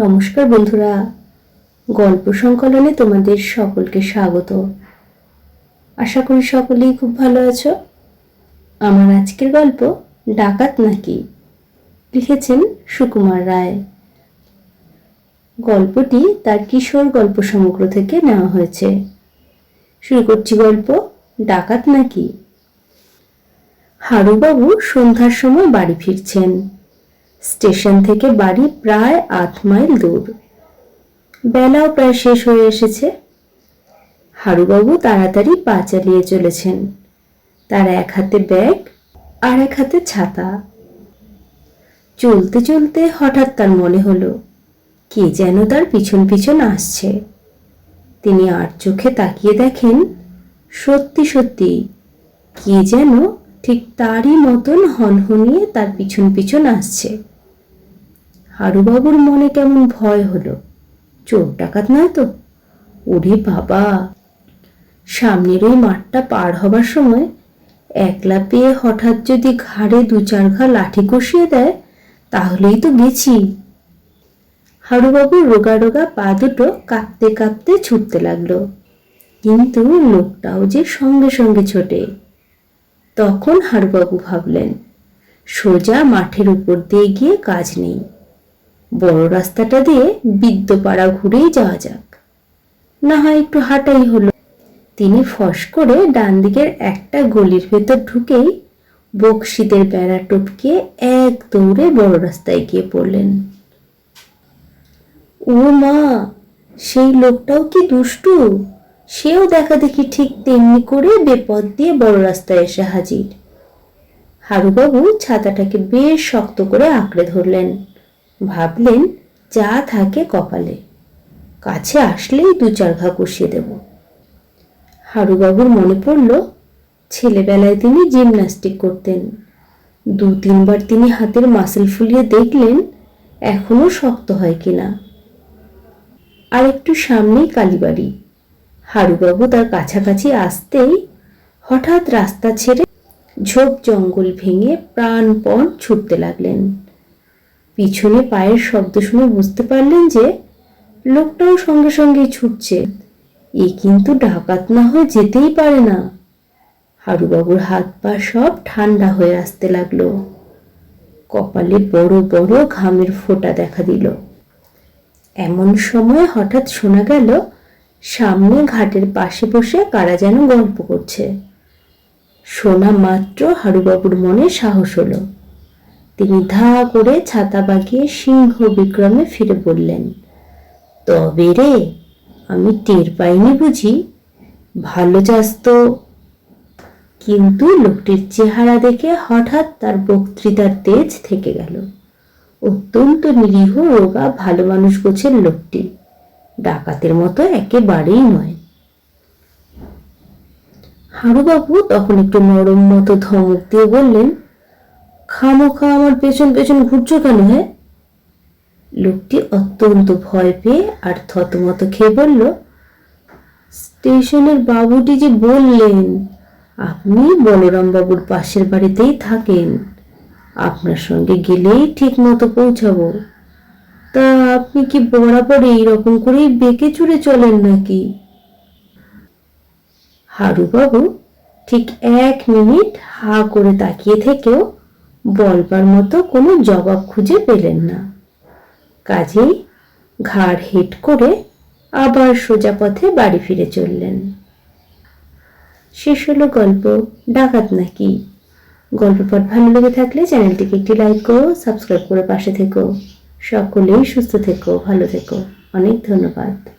নমস্কার বন্ধুরা। গল্প সংকলনে তোমাদের সকলকে স্বাগত। আশা করি সকলেই খুব ভালো আছো। আমার আজকের গল্প ডাকাত নাকি লিখেছেন সুকুমার রায়। গল্পটি তার কিশোর গল্প সমগ্র থেকে নেওয়া হয়েছে। শুরু করছি গল্প, ডাকাত নাকি? হারুবাবু সন্ধ্যার সময় বাড়ি ফিরছেন। স্টেশন থেকে বাড়ি প্রায় আট মাইল দূর। বেলাও প্রায় শেষ হয়ে এসেছে। হারুবাবু তাড়াতাড়ি পা চালিয়ে চলেছেন। তার এক হাতে ব্যাগ আর এক হাতে ছাতা। চলতে চলতে হঠাৎ তার মনে হলো, কে যেন তার পিছন পিছন আসছে। তিনি আর চোখে তাকিয়ে দেখেন, সত্যি সত্যি কে যেন ঠিক তারই মতন হনহনিয়ে তার পিছন পিছন আসছে। হারুবাবুর মনে কেমন ভয় হলো। চোর ডাকাত নয় তো? ওরে বাবা! সামনের ওই মাঠটা পার হবার সময় একলা পেয়ে হঠাৎ যদি ঘাড়ে দু চার ঘা লাঠি কষিয়ে দেয়, তাহলেই তো গেছি। হারুবাবুর রোগা রোগা পা দুটো কাঁপতে কাঁপতে ছুটতে লাগল। কিন্তু লোকটাও যে সঙ্গে সঙ্গে ছোটে। তখন হারুবাবু ভাবলেন, সোজা মাঠের উপর দিয়ে গিয়ে কাজ নেই। বড় রাস্তাটা দিয়ে বিদ্যপাড়া ঘুরেই যাওয়া যাক। না হয় একটু হাঁটাই হলো। তিনি ফস করে ডান দিকের একটা গলির ভেতর ঢুকেই বকশিদের বেড়া টপকে এক দৌড়ে বড় রাস্তায় গিয়ে পড়লেন। ও মা, সেই লোকটাও কি দুষ্টু? সেও দেখা দেখি ঠিক তেমনি করে বেপদ দিয়ে বড় রাস্তায় এসে হাজির। হারুবাবু ছাতাটাকে বেশ শক্ত করে আঁকড়ে ধরলেন। ভাবলেন, যা থাকে কপালে। কাছে আসলেই দু চার ঘা কষিয়ে দেব। হারুবাবুর মনে পড়ল, ছেলেবেলায় তিনি জিমন্যাস্টিক করতেন। দু তিনবার তিনি হাতের মাসেল ফুলিয়ে দেখলেন, এখনও শক্ত হয় কিনা। আর একটু সামনেই কালীবাড়ি। হারুবাবু তার কাছাকাছি আসতেই হঠাৎ রাস্তা ছেড়ে ঝোপ জঙ্গল ভেঙে প্রাণপণ ছুটতে লাগলেন। পিছনে পায়ের শব্দ শুনে বুঝতে পারলেন যে লোকটাও সঙ্গে সঙ্গে ছুটছে। এ কিন্তু ডাকাত না হয়ে যেতেই পারে না। হারুবাবুর হাত পা সব ঠান্ডা হয়ে আসতে লাগল। কপালে বড় বড় ঘামের ফোঁটা দেখা দিল। এমন সময় হঠাৎ শোনা গেল সামনে ঘাটের পাশে বসে কারা যেন গল্প করছে। শোনা মাত্র হারুবাবুর মনে সাহস হলো। তিনি ধা করে ছাতা বাগিয়ে সিংহ বিক্রমে ফিরে বললেন, তবে রে, আমি টের পাইনি বুঝি। ভালো যাস তো। কিন্তু লোকটির চেহারা দেখে হঠাৎ তার বক্তৃতার তেজ থেকে গেল। অত্যন্ত নিরীহ, রোগা, ভালো মানুষ গোছের লোকটি। ডাকাতের মতো একেবারেই নয়। হারুবাবু তখন একটু নরম মতো ধমক দিয়ে বললেন, খামোখা, আমার পেছন পেছন ঘুরছো কেন হ্যাঁ? লোকটি অত্যন্ত ভয় পেয়ে আর থতমত খেয়ে বলল, স্টেশনের বাবুটি যে বললেন, আপনি বলরাম বাবুর পাশের বাড়িতেই থাকেন। আপনার সঙ্গে গেলেই ঠিক মতো পৌঁছাবো। তা আপনি কি বরাবর এইরকম করেই বেঁকে চুরে চলেন নাকি? হারুবাবু ঠিক এক মিনিট হা করে তাকিয়ে থেকেও বলবার মতো কোনো জবাব খুঁজে পেলেন না। কাজেই ঘাড় হেট করে আবার সোজা পথে বাড়ি ফিরে চললেন। শেষ হলো গল্প, ডাকাত নাকি? গল্প পাঠ ভালো লেগে থাকলে চ্যানেলটিকে একটি লাইক করো, সাবস্ক্রাইব করে পাশে থেকো। সকলেই সুস্থ থেকো ভালো থেকো। অনেক ধন্যবাদ।